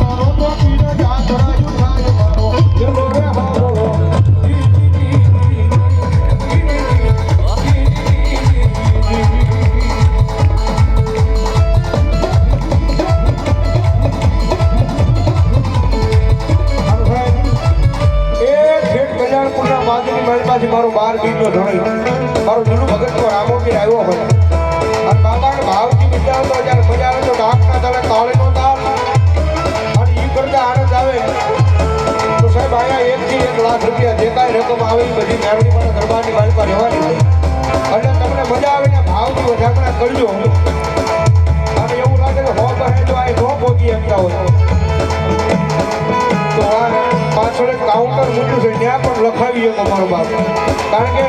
મારો તો પીર જાગરાયું અને એ કરતા આનંદ આવે. તો સાહેબ અહીંયા એકથી એક લાખ રૂપિયા જે કાંઈ રકમ આવે એ બધી મેળવી મને દરબારની બાજુમાં રહેવાની. અને તમને મજા આવે ને ભાવથી વધારણા કરજો અને એવું લાગે કે હો બહે જો આ ન ભોગી શકતા હોય. તો આ પાછળ કાઉન્ટર મૂક્યું છે, ત્યાં પણ લખાવી શકો મારો બાપ. કારણ કે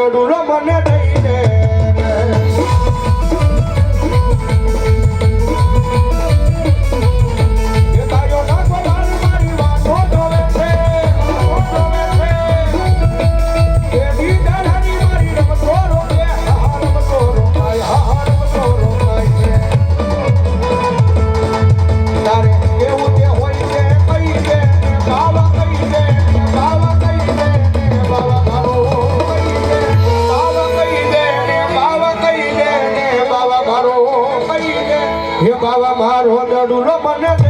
Ramane, Ramane, Ramane, Ramane, Ramane, Ramane, Ramane, Ramane, બાવા મારો દડુલો મને